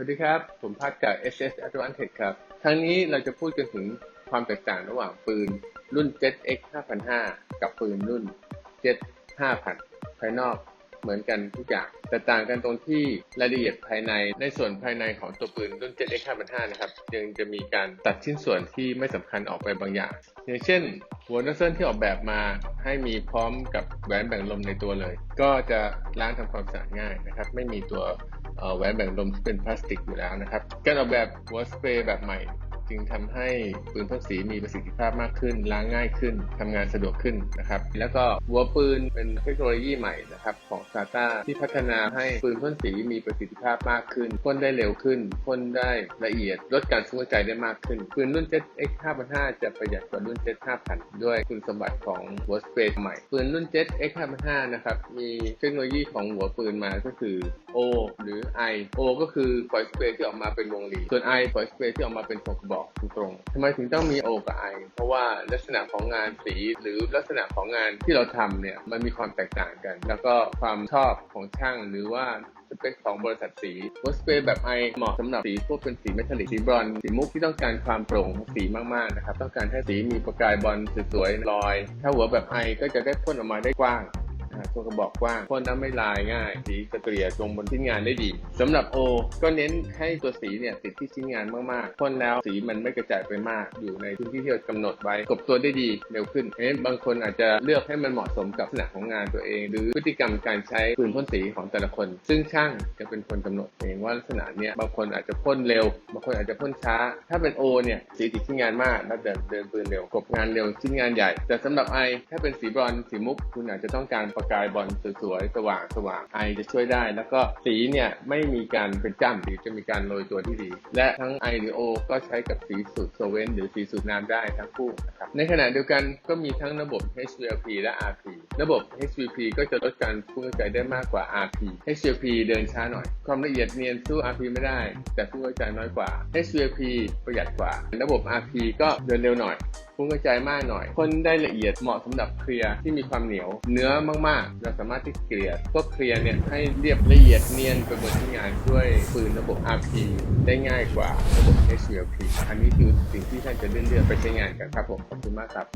วัสดีครับ ผมพัดจาก SS Advantage ครับครั้งนี้เราจะพูดกันถึงความแตกต่างระหว่างปืนรุ่น Jet X 5005 กับปืนรุ่น Jet 5000 ภายนอกเหมือนกันทุกอย่าง แต่ต่างกันตรงที่รายละเอียดภายในในส่วนภายในของตัวปืนรุ่น Jet X 5005 นะครับยังจะมีการตัดชิ้นส่วนที่ไม่สำคัญออกไปบางอย่าง อย่างเช่น หัวนัสเซิลที่ออกแบบมาให้มีพร้อมกับแหวนแบ่งลมในตัวเลย ก็จะล้างทำความสะอาดง่ายนะครับ ไม่มีตัว แหวนแบ่งลมที่เป็นพลาสติกอยู่แล้วนะครับ การออกแบบหัวสเปรย์แบบใหม่ จึงทำให้ปืนพ่นสีมีประสิทธิภาพมากขึ้น ล้างง่ายขึ้นทำงานสะดวกขึ้นนะครับ แล้วก็หัวปืนเป็นเทคโนโลยีใหม่นะครับของซาต้าที่พัฒนาให้ปืนพ่นสีมีประสิทธิภาพมากขึ้นพ่นได้เร็วขึ้นพ่นได้ละเอียด ลดการฟุ้งกระจายได้มากขึ้น ปืนรุ่น Jet X 5005จะประหยัดกว่ารุ่น Jet 5000 ด้วยคุณสมบัติของหัวสเปรย์ใหม่ ปืนรุ่น Jet X 5005นะครับมีเทคโนโลยีของหัวปืนมาก็คือ O หรือ I O ก็คือปล่อยสเปรย์ที่ออกมาเป็นวงรีส่วน I ปล่อยสเปรย์ที่ออกมาเป็นทรงกระบอกตรงๆทำไมถึงต้องมี O กับ I เพราะว่าลักษณะของงานสีหรือลักษณะของงานที่เราทำเนี่ยมันมีความแตกต่างกัน แล้วก็ความชอบของช่างหรือว่าสเปคของบริษัทสีหัวสเปรย์แบบ I เหมาะสำหรับสีพวกเป็นสีเมทัลลิกสีบรอนสีมุกที่ต้องการความโปร่งสีมากๆนะครับต้องการให้สีมีประกายบอลสวยๆลอย ถ้าหัวแบบ I ก็จะได้พ่นออกมาได้กว้าง อ่าตัวกระบอกกว้างพ่นน้ำไม่ลายง่าย สีกระเกลี่ยลงบนชิ้นงานได้ดีสำหรับ O ก็เน้นให้ตัวสีเนี่ยติดที่ชิ้นงานมากๆพ่นแล้วสีมันไม่กระจายไปมาก อยู่ในพื้นที่ที่เรากำหนดไว้กบตัวได้ดีเร็วขึ้นเอ๊ะบางคนอาจจะเลือกให้มันเหมาะสมกับลักษณะของงานตัวเอง หรือพฤติกรรมการใช้ปืนพ่นสีของแต่ละคน ซึ่งช่างจะเป็นคนกำหนดเองว่าลักษณะเนี้ยบางคนอาจจะพ่นเร็ว บางคนอาจจะพ่นช้า ถ้าเป็น O เนี่ยสีติดชิ้นงานมากแล้วเดินเดินปืนเร็วกบงานเร็วชิ้นงานใหญ่ แต่สำหรับ I ถ้าเป็นสีบรอนสีมุกคุณอาจจะต้องการประกายบอลสวยๆ สว่างสว่างไอจะช่วยได้ แล้วก็สีเนี่ยไม่มีการเป็นจ้ำสีจะมีการโรยตัวที่ดี และทั้ง I หรือ O ก็ใช้กับสีสูตรโซเวนหรือสีสูตรน้ำได้ทั้งคู่นะครับในขณะเดียวกันก็มีทั้งระบบ HVP และ RP ระบบ HVP ก็จะลดการฟุ้งกระจายได้มากกว่า RP HVP เดินช้าหน่อย ความละเอียดเนียนสู้ RP ไม่ได้ แต่ฟุ้งกระจายน้อยกว่า HVP ประหยัดกว่า ระบบ RP ก็เดินเร็วหน่อย ฟุ้งกระจายมากหน่อยคนได้ละเอียดเหมาะสำหรับเคลียร์ที่มีความเหนียวเนื้อมากๆ เราสามารถที่เกลี่ยพวกเคลียร์เนี่ยให้เรียบละเอียดเนียนไปบนที่งานด้วยปืนระบบ RP ได้ง่ายกว่าระบบ HVLP อันนี้คือสิ่งที่ท่านจะเลือกไปใช้งานกันครับผมขอบคุณมากครับ